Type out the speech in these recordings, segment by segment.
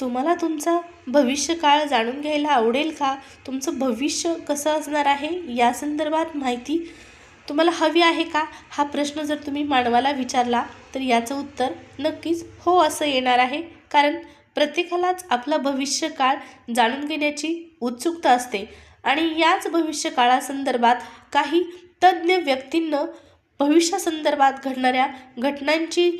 तुम्हाला तुमचा भविष्यकाळ जाणून घ्यायला आवडेल का? तुमचं भविष्य कसं असणार आहे? या संदर्भात माहिती तुम्हाला हवी आहे का? हा प्रश्न जर तुम्ही मानवाला विचारला तर याचं उत्तर नक्कीच हो असं येणार आहे. कारण प्रत्येकालाच आपला भविष्यकाळ जाणून घेण्याची उत्सुकता असते. आणि याच भविष्यकाळासंदर्भात काही तज्ज्ञ व्यक्तींनं भविष्यासंदर्भात घडणाऱ्या घटनांची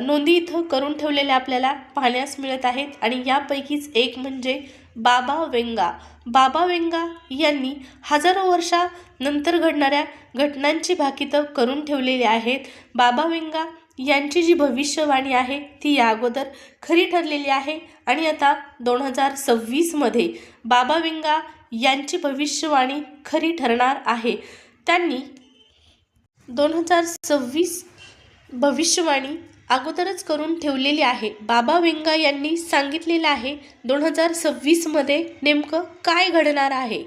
नोंदी इथं करून ठेवलेल्या आपल्याला पाहण्यास मिळत आहेत. आणि यापैकीच एक म्हणजे बाबा वेंगा. बाबा वेंगा यांनी हजारो वर्षानंतर घडणाऱ्या घटनांची भाकितं करून ठेवलेली आहेत. बाबा वेंगा यांची जी भविष्यवाणी आहे ती या अगोदर खरी ठरलेली आहे. आणि आता दोन हजार सव्वीसमध्ये बाबा वेंगा यांची भविष्यवाणी खरी ठरणार आहे. त्यांनी दोन हजार सव्वीस भविष्यवाणी अगोदरच करून ठेवलेली आहे. बाबा वेंगा यांनी सांगितलेलं आहे दोन हजार सव्वीसमध्ये नेमकं काय घडणार आहे?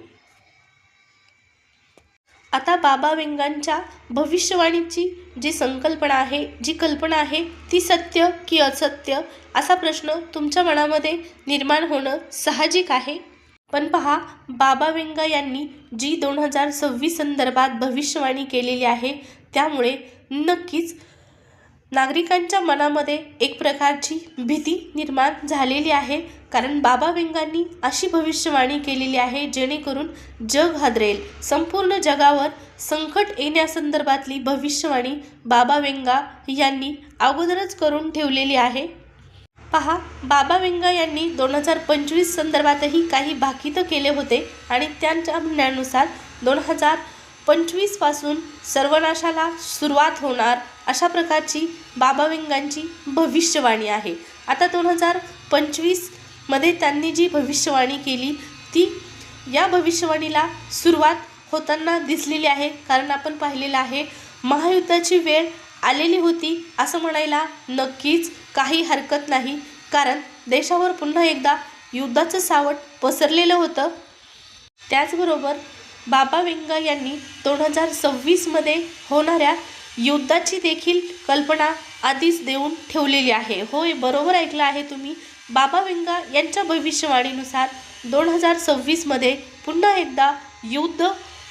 आता बाबा वेंगांच्या भविष्यवाणीची जी संकल्पना आहे जी कल्पना आहे ती सत्य की असत्य असा प्रश्न तुमच्या मनामध्ये निर्माण होणं साहजिक आहे? पण पहा बाबा वेंगा यांनी जी दोन हजार सव्वीस संदर्भात भविष्यवाणी केलेली आहे त्यामुळे नक्कीच नागरिकांच्या मनामध्ये एक प्रकारची भीती निर्माण झालेली आहे. कारण बाबा वेंगांनी अशी भविष्यवाणी केलेली आहे जेणेकरून जग हादरेल. संपूर्ण जगावर संकट येण्यासंदर्भातली भविष्यवाणी बाबा वेंगा यांनी अगोदरच करून ठेवलेली आहे. पहा बाबा वेंगा यांनी दोन हजार पंचवीस संदर्भातही काही भाकितं केले होते आणि त्यांच्या म्हणण्यानुसार दोन हजार पंचवीसपासून सर्वनाशाला सुरुवात होणार. अशा प्रकारची बाबा वेंगांची भविष्यवाणी आहे. आता दोन हजार पंचवीसमध्ये त्यांनी जी भविष्यवाणी केली ती या भविष्यवाणीला सुरुवात होताना दिसलेली आहे. कारण आपण पाहिलेलं आहे महायुद्धाची वेळ आलेली होती असं म्हणायला नक्कीच काही हरकत नाही. कारण देशावर पुन्हा एकदा युद्धाचं सावट पसरलेलं होतं. त्याचबरोबर बाबा वेंगा यांनी दोन हजार सव्वीसमध्ये होणाऱ्या युद्धाची देखील कल्पना आधीच देऊन ठेवलेली आहे. होय बरोबर ऐकलं आहे तुम्ही. बाबा वेंगा यांच्या भविष्यवाणीनुसार दोन हजार सव्वीसमध्ये पुन्हा एकदा युद्ध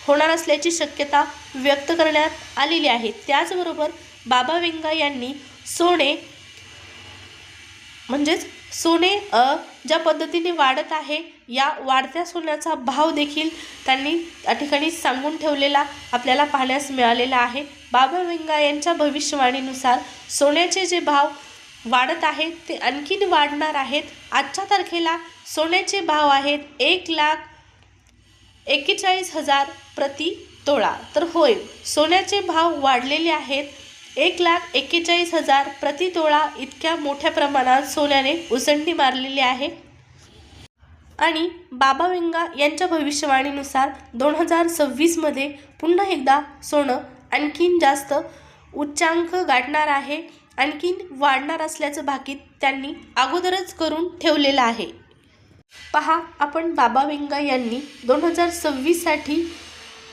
होणार असल्याची शक्यता व्यक्त करण्यात आलेली आहे. त्याचबरोबर बाबा वेंगा यांनी सोने म्हणजेच सोने ज्या पद्धतीने वाढत आहे या वाढत्या सोन्याचा भाव देखील त्यांनी त्या ठिकाणी सांगून ठेवलेला आपल्याला पाहण्यास मिळालेला आहे. बाबा वेंगा यांच्या भविष्यवाणीनुसार सोन्याचे जे भाव वाढत आहेत ते आणखीन वाढणार आहेत. आजच्या तारखेला सोन्याचे भाव आहेत एक लाख एक्केचाळीस हजार प्रति तोळा. तर होय सोन्याचे भाव वाढलेले आहेत. एक लाख एक्केचाळीस हजार प्रति तोळा इतक्या मोठ्या प्रमाणात सोन्याने उसंडी मारलेली आहे. आणि बाबा वेंगा यांच्या भविष्यवाणीनुसार दोन हजार सव्वीसमध्ये पुन्हा एकदा सोनं आणखीन जास्त उच्चांक गाठणार आहे आणखीन वाढणार असल्याचं भाकीत त्यांनी अगोदरच करून ठेवलेलं आहे. पहा आपण बाबा वेंगा यांनी दोन हजार सव्वीससाठी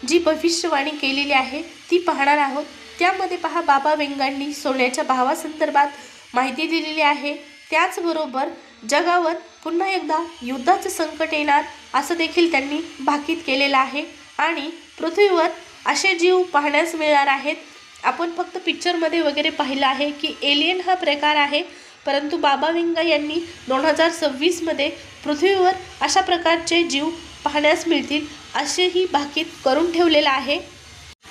जी भविष्यवाणी केलेली आहे ती पाहणार आहोत. त्यामध्ये पहा बाबा वेंगांनी सोन्याच्या भावासंदर्भात माहिती दिलेली आहे. त्याचबरोबर जगावर पुन्हा एकदा युद्धाचं संकट येणार असं देखील त्यांनी भाकीत केलेलं आहे. आणि पृथ्वीवर असे जीव पाहण्यास मिळणार आहेत. आपण फक्त पिक्चरमध्ये वगैरे पाहिलं आहे की एलियन हा प्रकार आहे. परंतु बाबा विंगा यांनी दोन हजार सव्वीसमध्ये पृथ्वीवर अशा प्रकारचे जीव पाहण्यास मिळतील असेही भाकीत करून ठेवलेलं आहे.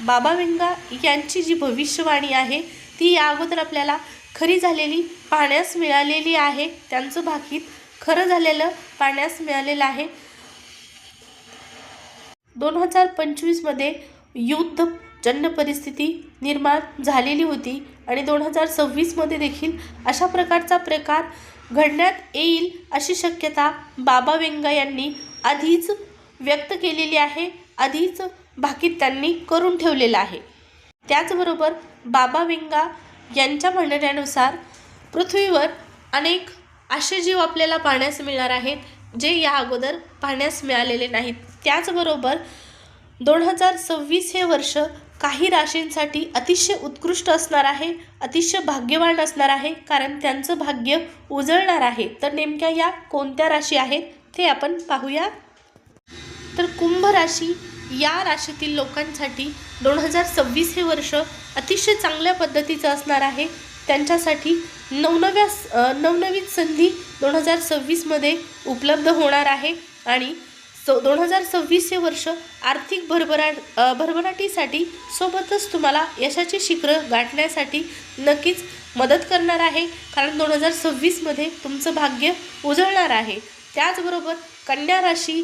बाबा विंगा यांची जी भविष्यवाणी आहे ती या अगोदर आपल्याला खरी झालेली पाण्यास मिळालेली आहे. त्यांचं भाकीत खरं झालेलं पाण्यास मिळालेलं आहे. दोन हजार पंचवीसमध्ये युद्ध जन्य परिस्थिती निर्माण झालेली होती आणि दोन हजार सव्वीसमध्ये देखील अशा प्रकारचा प्रकार घडण्यात येईल अशी शक्यता बाबा वेंगा यांनी आधीच व्यक्त केलेली आहे आधीच भाकीत त्यांनी करून ठेवलेलं आहे. त्याचबरोबर बाबा वेंगा यांच्या म्हणण्यानुसार पृथ्वीवर अनेक असे जीव आपल्याला पाहण्यास मिळणार आहेत जे या अगोदर पाहण्यास मिळालेले नाहीत. त्याचबरोबर दोन हजार सव्वीस हे वर्ष काही राशींसाठी अतिशय उत्कृष्ट असणार आहे अतिशय भाग्यवान असणार आहे कारण त्यांचं भाग्य उजळणार आहे. तर नेमक्या या कोणत्या राशी आहेत ते आपण पाहूया. तर कुंभ राशी या राशीतील लोकांसाठी दोन हजार सव्वीस हे वर्ष अतिशय चांगल्या पद्धतीचं असणार आहे. त्यांच्यासाठी नवनव्या नवनवीन संधी दोन हजार सव्वीसमध्ये उपलब्ध होणार आहे. आणि सो दोन हजार सव्वीस हे वर्ष आर्थिक भरभराट भरभराटीसाठी सोबतच तुम्हाला यशाची शिखरं गाठण्यासाठी नक्कीच मदत करणार आहे. कारण दोन हजार सव्वीसमध्ये तुमचं भाग्य उजळणार आहे. त्याचबरोबर कन्या राशी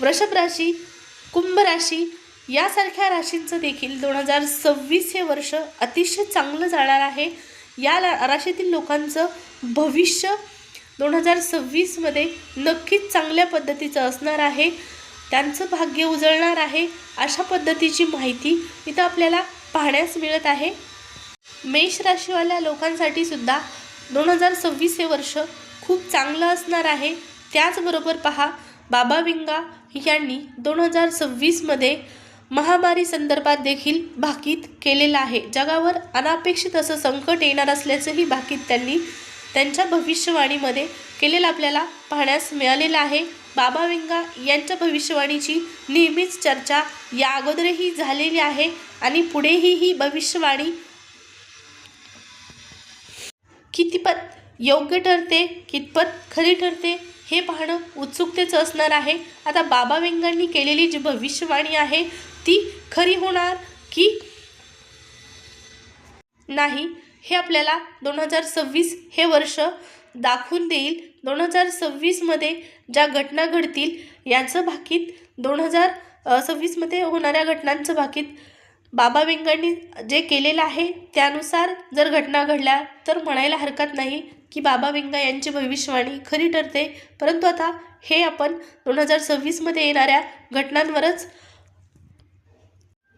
वृषभ राशी कुंभ राशी यासारख्या राशींचं देखील दोन हजार सव्वीस हे वर्ष अतिशय चांगलं जाणार आहे. या राशीतील लोकांचं भविष्य दोन हजार सव्वीसमध्ये नक्कीच चांगल्या पद्धतीचं असणार आहे. त्यांचं भाग्य उजळणार आहे. अशा पद्धतीची माहिती इथं आपल्याला पाहण्यास मिळत आहे. मेष राशीवाल्या लोकांसाठी सुद्धा दोन हजार सव्वीस हे वर्ष खूप चांगलं असणार आहे. त्याचबरोबर पहा बाबा विंगा यांनी दोन हजार सव्वीसमध्ये महामारी संदर्भात देखील भाकीत केलेलं आहे. जगावर अनापेक्षित असं संकट येणार असल्याचंही भाकीत त्यांनी त्यांच्या भविष्यवाणीमध्ये केलेलं आपल्याला पाहण्यास मिळालेलं आहे. बाबा विंगा यांच्या भविष्यवाणीची नेहमीच चर्चा या अगोदरही झालेली आहे आणि पुढेही ही भविष्यवाणी कितपत योग्य ठरते कितपत खरी ठरते हे पाहणं उत्सुकतेचं असणार आहे. आता बाबा वेंगांनी केलेली जी भविष्यवाणी आहे ती खरी होणार की नाही हे आपल्याला दोन हजार सव्वीस हे वर्ष दाखवून देईल. दोन हजार सव्वीसमध्ये ज्या घटना घडतील याचं भाकीत दोन हजार सव्वीसमध्ये होणाऱ्या घटनांचं भाकीत बाबा वेंगांनी जे केलेलं आहे त्यानुसार जर घटना घडल्या तर म्हणायला हरकत नाही की बाबा वेंगा यांची भविष्यवाणी खरी ठरते. परंतु आता हे आपण दोन हजार सव्वीसमध्ये येणाऱ्या घटनांवरच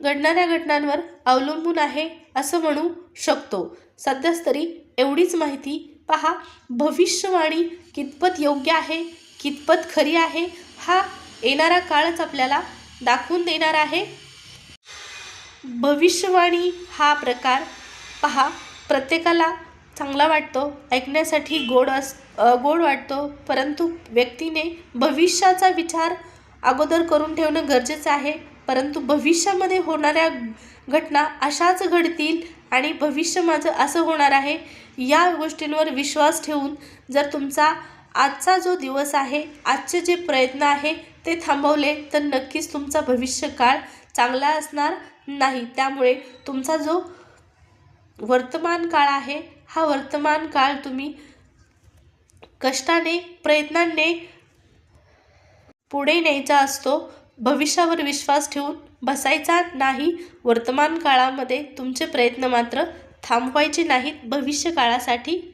घडणाऱ्या घटनांवर अवलंबून आहे असं म्हणू शकतो. सध्याच तरी एवढीच माहिती पहा. भविष्यवाणी कितपत योग्य आहे कितपत खरी आहे हा येणारा काळच आपल्याला दाखवून देणार आहे. भविष्यवाणी हा प्रकार पहा. प्रत्येकाला चांगला वाटतो ऐकण्यासाठी गोड अस गोड वाटतो परंतु व्यक्तीने भविष्याचा विचार अगोदर करून ठेवणं गरजेचं आहे. परंतु भविष्यामध्ये होणाऱ्या घटना अशाच घडतील आणि भविष्य माझं असं होणार आहे या गोष्टींवर विश्वास ठेवून जर तुमचा आजचा जो दिवस आहे आजचे जे प्रयत्न आहे ते थांबवले तर नक्कीच तुमचा भविष्यकाळ चांगला असणार नाही. त्यामुळे तुमचा जो वर्तमान काळ आहे हा वर्तमान काळ तुम्ही कष्टाने प्रयत्नांनी पुढे न्यायचा असतो. भविष्यावर विश्वास ठेवून बसायचा नाही वर्तमान काळामध्ये तुमचे प्रयत्न मात्र थांबवायचे नाहीत. भविष्य काळासाठी